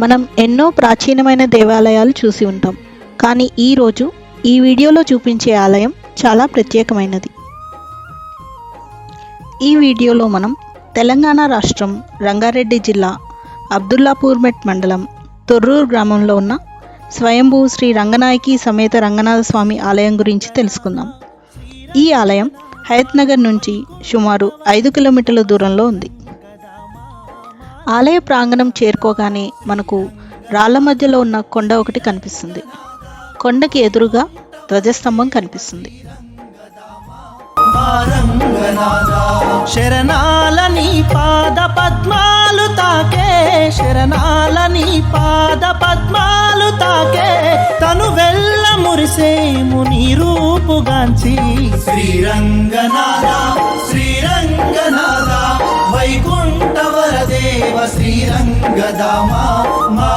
మనం ఎన్నో ప్రాచీనమైన దేవాలయాలు చూసి ఉంటాం. కానీ ఈరోజు ఈ వీడియోలో చూపించే ఆలయం చాలా ప్రత్యేకమైనది. ఈ వీడియోలో మనం తెలంగాణ రాష్ట్రం రంగారెడ్డి జిల్లా అబ్దుల్లాపూర్మెట్ మండలం తొర్రూరు గ్రామంలో ఉన్న స్వయంభూ శ్రీ రంగనాయకి సమేత రంగనాథ స్వామి ఆలయం గురించి తెలుసుకుందాం. ఈ ఆలయం హయత్నగర్ నుంచి సుమారు ఐదు కిలోమీటర్ల దూరంలో ఉంది. ఆలయ ప్రాంగణం చేరుకోగానే మనకు రాళ్ళ మధ్యలో ఉన్న కొండ ఒకటి కనిపిస్తుంది. కొండకి ఎదురుగా ధ్వజస్తంభం కనిపిస్తుంది. శరణాల నీ పాద పద్మాలు తాకే శరణాల నీ పాద పద్మాలు తాకే తను వెళ్ళ మురిసేము నీ రూపుగాంచి. శ్రీరంగనాథ శ్రీరంగనాథ. వైకుంఠ వరదేవ శ్రీరంగదామ మా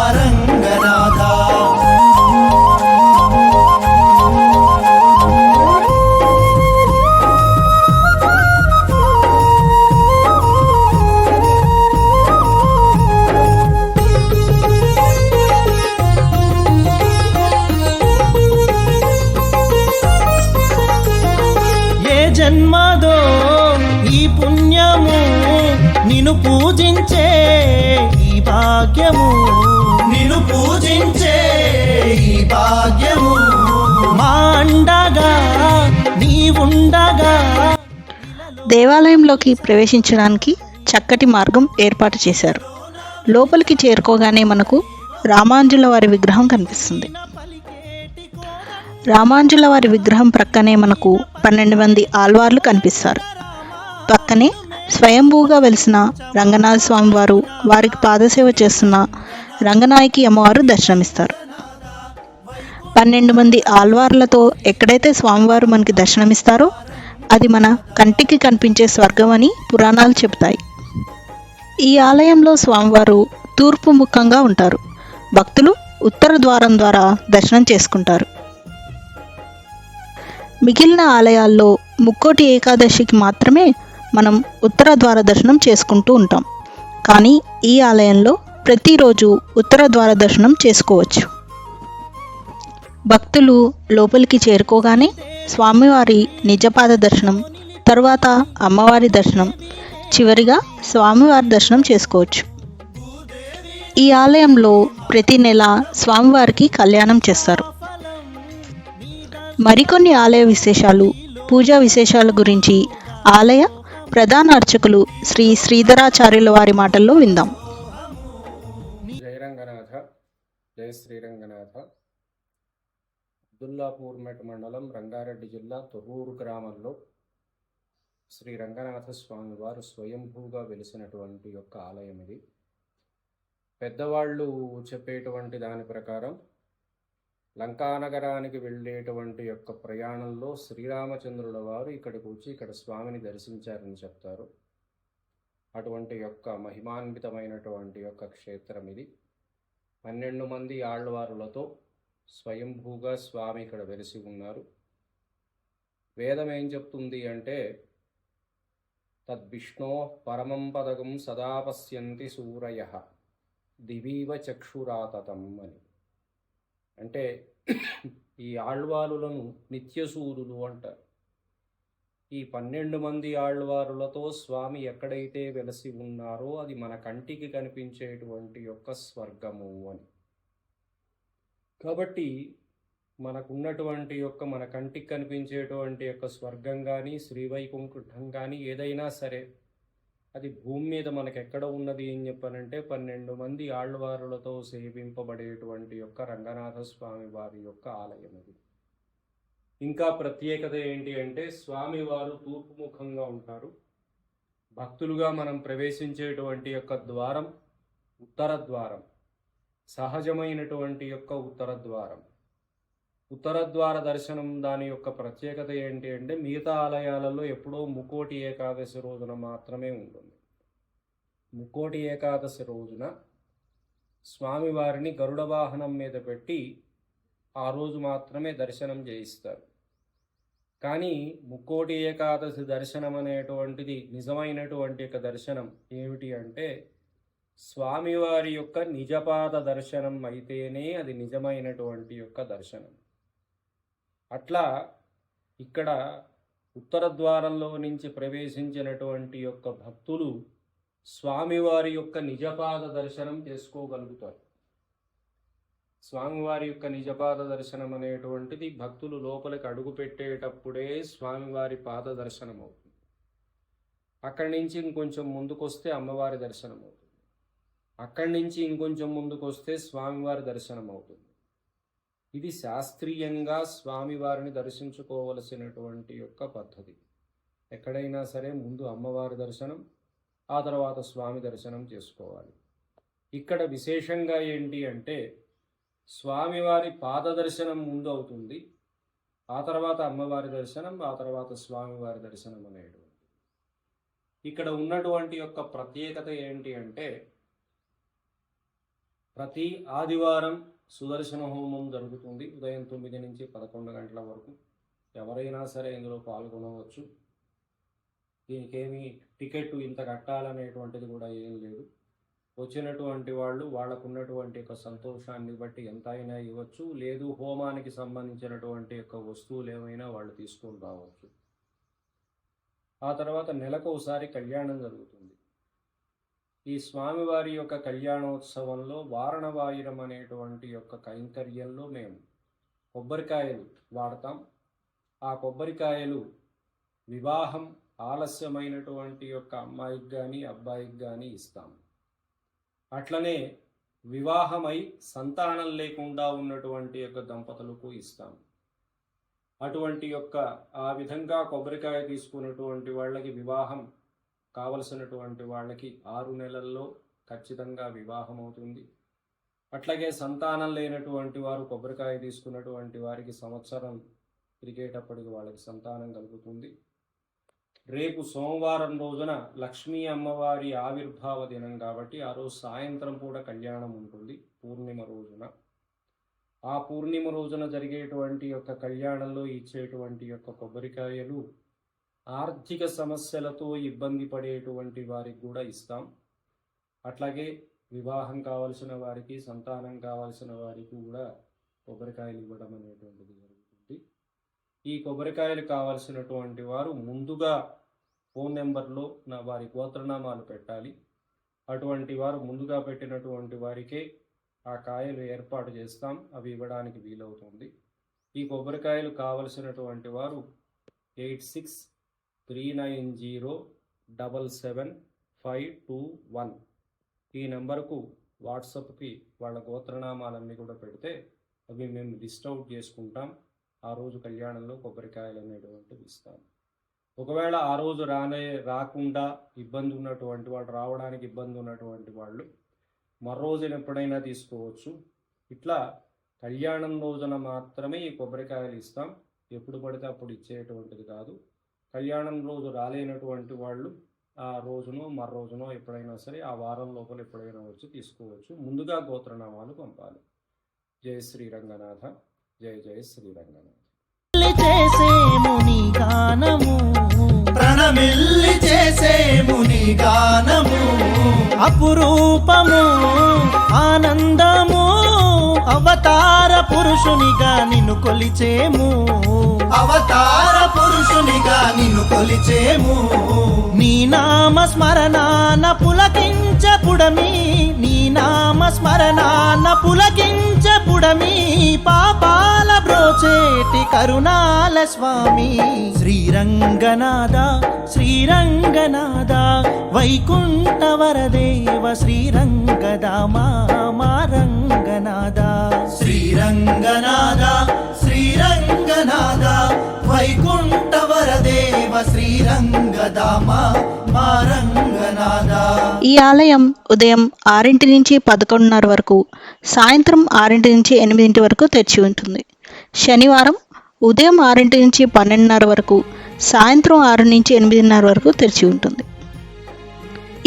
దేవాలయంలోకి ప్రవేశించడానికి చక్కటి మార్గం ఏర్పాటు చేశారు. లోపలికి చేరుకోగానే మనకు రామాంజుల వారి విగ్రహం కనిపిస్తుంది. రామాంజుల వారి విగ్రహం ప్రక్కనే మనకు పన్నెండు మంది ఆల్వార్లు కనిపిస్తారు. పక్కనే స్వయంభూగా వెలిసిన రంగనాథ స్వామి వారు వారికి పాదసేవ చేస్తున్న రంగనాయకి అమ్మవారు దర్శనమిస్తారు. పన్నెండు మంది ఆల్వార్లతో ఎక్కడైతే స్వామివారు మనకి దర్శనమిస్తారో అది మన కంటికి కనిపించే స్వర్గం అని పురాణాలు చెబుతాయి. ఈ ఆలయంలో స్వామివారు తూర్పు ముఖంగా ఉంటారు. భక్తులు ఉత్తర ద్వారం ద్వారా దర్శనం చేసుకుంటారు. మిగిలిన ఆలయాల్లో ముక్కోటి ఏకాదశికి మాత్రమే మనం ఉత్తర ద్వార దర్శనం చేసుకుంటూ ఉంటాం. కానీ ఈ ఆలయంలో ప్రతిరోజు ఉత్తర ద్వార దర్శనం చేసుకోవచ్చు. భక్తులు లోపలికి చేరుకోగానే స్వామివారి నిజపాద దర్శనం తరువాత అమ్మవారి దర్శనం. చివరిగా స్వామివారి దర్శనం చేసుకోవచ్చు. ఈ ఆలయంలో ప్రతి నెల స్వామివారికి కళ్యాణం చేస్తారు. మరికొన్ని ఆలయ విశేషాలు పూజా విశేషాల గురించి ఆలయ ప్రధాన అర్చకులు శ్రీ శ్రీధరాచార్యుల వారి మాటల్లో విందాం. జై రంగనాథ జై శ్రీరంగనాథ. అబ్దుల్లాపూర్ మెట్ మండలం రంగారెడ్డి జిల్లా తొర్రూరు గ్రామంలో శ్రీ రంగనాథ స్వామి వారు స్వయంభూగా వెలిసినటువంటి యొక్క ఆలయం ఇది. పెద్దవాళ్ళు చెప్పేటువంటి దాని ప్రకారం లంకానగరానికి వెళ్ళేటువంటి యొక్క ప్రయాణంలో శ్రీరామచంద్రుల వారు ఇక్కడికి వచ్చి ఇక్కడ స్వామిని దర్శించారని చెప్తారు. అటువంటి యొక్క మహిమాన్వితమైనటువంటి యొక్క క్షేత్రం ఇది. పన్నెండు మంది ఆళ్వారులతో స్వయంభూగా స్వామి ఇక్కడ వెలిసి ఉన్నారు. వేదం ఏం చెప్తుంది అంటే తద్విష్ణో పరమం పదకం సదా పశ్యంతి సూరయ దివీవ చక్షురాతతం అని. అంటే ఈ ఆళ్వారులను నిత్యసూరులు అంటారు. ఈ పన్నెండు మంది ఆళ్వారులతో స్వామి ఎక్కడైతే వెలసి ఉన్నారో అది మన కంటికి కనిపించేటువంటి యొక్క స్వర్గము అని. కాబట్టి మనకున్నటువంటి యొక్క మన కంటికి కనిపించేటువంటి యొక్క స్వర్గం కానీ శ్రీవైకుంఠం కానీ ఏదైనా సరే అది భూమి మీద మనకు ఎక్కడ ఉన్నది అని చెప్పనంటే పన్నెండు మంది ఆళ్వారులతో సేవింపబడేటువంటి యొక్క రంగనాథ స్వామి వారి యొక్క ఆలయం అది ఇంకా ప్రత్యేకత ఏంటి అంటే స్వామివారు తూర్పుముఖంగా ఉంటారు. భక్తులుగా మనం ప్రవేశించేటువంటి యొక్క ద్వారం ఉత్తర ద్వారం. సహజమైనటువంటి యొక్క ఉత్తర ద్వారం. ఉత్తర ద్వార దర్శనం దాని యొక్క ప్రత్యేకత ఏంటి అంటే మిగతా ఆలయాలలో ఎప్పుడో ముకోటి ఏకాదశి రోజున మాత్రమే ఉంటుంది. ముకోటి ఏకాదశి రోజున స్వామివారిని గరుడ వాహనం మీద పెట్టి ఆ రోజు మాత్రమే దర్శనం చేయిస్తారు. కానీ ముక్కోటి ఏకాదశి దర్శనం అనేటువంటిది నిజమైనటువంటి యొక్క దర్శనం ఏమిటి అంటే స్వామివారి యొక్క నిజపాద దర్శనం అయితేనే అది నిజమైనటువంటి యొక్క దర్శనం. అట్లా ఇక్కడ ఉత్తర ద్వారంలో నుంచి ప్రవేశించినటువంటి యొక్క భక్తులు స్వామివారి యొక్క నిజపాద దర్శనం చేసుకోగలుగుతారు. స్వామివారి యొక్క నిజపాద దర్శనం అనేటువంటిది భక్తులు లోపలికి అడుగు పెట్టేటప్పుడే స్వామివారి పాద దర్శనం అవుతుంది అక్కడి నుంచి ఇంకొంచెం ముందుకొస్తే అమ్మవారి దర్శనం అవుతుంది అక్కడి నుంచి ఇంకొంచెం ముందుకొస్తే స్వామివారి దర్శనం అవుతుంది ఇది శాస్త్రీయంగా స్వామివారిని దర్శించుకోవలసినటువంటి యొక్క పద్ధతి. ఎక్కడైనా సరే ముందు అమ్మవారి దర్శనం ఆ తర్వాత స్వామి దర్శనం చేసుకోవాలి. ఇక్కడ విశేషంగా ఏంటి అంటే స్వామివారి పాద దర్శనం ముందు అవుతుంది ఆ తర్వాత అమ్మవారి దర్శనం ఆ తర్వాత స్వామివారి దర్శనం అనేటువంటి ఇక్కడ ఉన్నటువంటి యొక్క ప్రత్యేకత ఏంటి అంటే ప్రతి ఆదివారం సుదర్శన హోమం జరుగుతుంది. ఉదయం తొమ్మిది నుంచి పదకొండు గంటల వరకు ఎవరైనా సరే ఇందులో పాల్గొనవచ్చు. దీనికేమి టికెట్ ఇంత కట్టాలనేటువంటిది కూడా ఏం లేదు. వచ్చినటువంటి వాళ్ళు వాళ్ళకున్నటువంటి యొక్క సంతోషాన్ని బట్టి ఎంత అయినా ఇవ్వచ్చు. లేదు హోమానికి సంబంధించినటువంటి యొక్క వస్తువులు ఏమైనా వాళ్ళు తీసుకొని రావచ్చు. ఆ తర్వాత నెలకు ఒకసారి కళ్యాణం జరుగుతుంది. ఈ స్వామివారి యొక్క కళ్యాణోత్సవంలో వారణవాయురం అనేటువంటి యొక్క కైంకర్యంలో మేము కొబ్బరికాయలు వాడతాం. ఆ కొబ్బరికాయలు వివాహం ఆలస్యమైనటువంటి యొక్క అమ్మాయికి కానీ అబ్బాయికి కానీ ఇస్తాం. అట్లనే వివాహమై సంతానం లేకుండా ఉన్నటువంటి యొక్క దంపతులకు ఇస్తాం. అటువంటి యొక్క ఆ విధంగా కొబ్బరికాయ తీసుకున్నటువంటి వాళ్ళకి వివాహం కావలసినటువంటి వాళ్ళకి ఆరు నెలల్లో ఖచ్చితంగా వివాహం అవుతుంది అట్లాగే సంతానం లేనటువంటి వారు కొబ్బరికాయ తీసుకున్నటువంటి వారికి సంవత్సరం తిరిగేటప్పటికి వాళ్ళకి సంతానం కలుగుతుంది. రేపు సోమవారం రోజున లక్ష్మీ అమ్మవారి ఆవిర్భావ దినం కాబట్టి ఆ రోజు సాయంత్రం కూడా కళ్యాణం ఉంటుంది పూర్ణిమ రోజున. ఆ పూర్ణిమ రోజున జరిగేటువంటి యొక్క కళ్యాణంలో ఇచ్చేటువంటి యొక్క కొబ్బరికాయలు ఆర్థిక సమస్యలతో ఇబ్బంది పడేటువంటి వారికి కూడా ఇస్తాం. అట్లాగే వివాహం కావలసిన వారికి సంతానం కావలసిన వారికి కూడా కొబ్బరికాయలు ఇవ్వడం అనేటువంటిది జరుగుతుంది. ఈ కొబ్బరికాయలు కావలసినటువంటి వారు ముందుగా ఫోన్ నెంబర్లో నా వారి గోత్రనామాలు పెట్టాలి. అటువంటి వారు ముందుగా పెట్టినటువంటి వారికే ఆ కాయలు ఏర్పాటు చేస్తాం. అవి ఇవ్వడానికి వీలవుతుంది. ఈ కొబ్బరికాయలు కావలసినటువంటి వారు eight six three nine zero double seven five two one. ఈ నెంబర్కు వాట్సాప్కి వాళ్ళ గోత్రనామాలన్నీ కూడా పెడితే అవి మేము లిస్ట్ అవుట్ చేసుకుంటాం. ఆ రోజు కళ్యాణంలో కొబ్బరికాయలు అనేటువంటివి ఇస్తాం. ఒకవేళ ఆ రోజు రానే రాకుండా ఇబ్బంది ఉన్నటువంటి వాళ్ళు రావడానికి ఇబ్బంది ఉన్నటువంటి వాళ్ళు మరో ఎప్పుడైనా తీసుకోవచ్చు. ఇట్లా కళ్యాణం రోజున మాత్రమే ఈ కొబ్బరికాయలు ఇస్తాం. ఎప్పుడు పడితే అప్పుడు ఇచ్చేటువంటిది కాదు. కళ్యాణం రోజు రాలేనటువంటి వాళ్ళు ఆ రోజునో మరో రోజునో ఎప్పుడైనా సరే ఆ వారం లోపల ఎప్పుడైనా వచ్చి తీసుకోవచ్చు. ముందుగా గోత్రనామాలు పంపాలి. జయ శ్రీరంగనాథ జయ జయ శ్రీరంగనాథ. చేసేము నీ గానము. ప్రణమిల్లి చేసేము నీ గానము. అపురూపము ఆనందము అవతార పురుషునిగా నిన్ను కొలిచేము. అవతార పురుషునిగా నిన్ను కొలిచేము. నీ నామ స్మరణాన పులకించపుడమి నీ నామ స్మరణాన పులకించపుడమి పాపాల బ్రోచేటి కరుణాల స్వామి. శ్రీరంగనాథ శ్రీరంగనాథ వైకుంఠ వరదేవ శ్రీరంగదామా మా రంగనాథ శ్రీరంగనాథ శ్రీరంగనాథ వైకుంఠ ఈ ఆలయం ఉదయం ఆరింటి నుంచి పదకొండున్నర వరకు సాయంత్రం ఆరింటి నుంచి ఎనిమిదింటి వరకు తెరిచి ఉంటుంది. శనివారం ఉదయం ఆరింటి నుంచి పన్నెండున్నర వరకు సాయంత్రం ఆరు నుంచి ఎనిమిదిన్నర వరకు తెరిచి ఉంటుంది.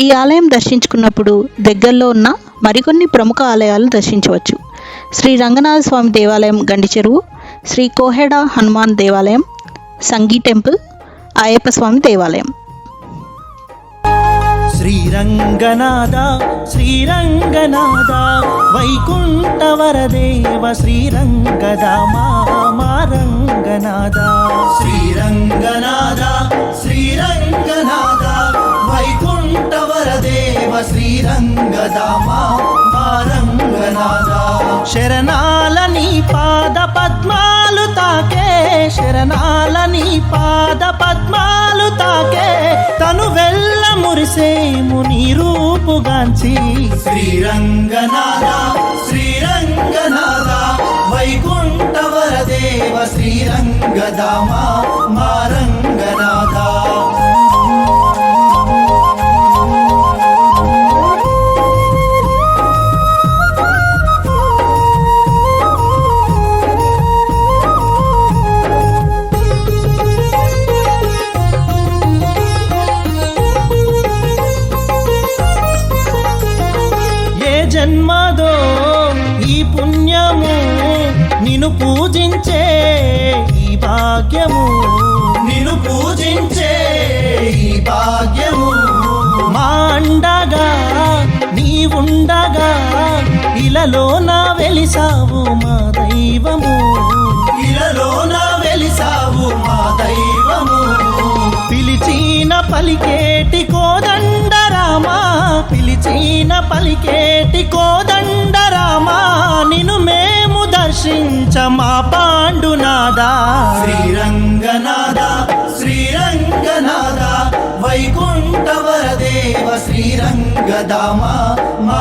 ఈ ఆలయం దర్శించుకున్నప్పుడు దగ్గరలో ఉన్న మరికొన్ని ప్రముఖ ఆలయాలు దర్శించవచ్చు. శ్రీ రంగనాథ స్వామి దేవాలయం గండి చెరువు శ్రీ కోహెడ హనుమాన్ దేవాలయం సంగీ టెంపుల్ అయ్యప్ప స్వామి దేవాలయం. శ్రీరంగనాథ శ్రీరంగనాథ వైకుంఠ వరదేవ శ్రీరంగధామ మా శ్రీరంగనాథ శ్రీరంగనాథ వైకుంఠ వరదేవ శ్రీరంగధామ మా శరణాల నీ పాద శరణాల నీ పాద పద్మాలు తాకే. తను వెళ్ళ మురిసేము నీ రూపుగాంచి శ్రీరంగనాథ శ్రీరంగనాథ వైకుంఠ వరదేవ శ్రీరంగధామ మా రంగనాథ నిన్ను పూజించే ఈ భాగ్యము. మాండగా నీవుండగా ఇలలో నా వెలిసావు మా దైవము. ఇలలో నా వెలిసావు మా దైవము. పిలిచిన పలికేటి కోదండరామా? పిలిచిన పలికేటి కోదండరా శ్రీరంగధామ మా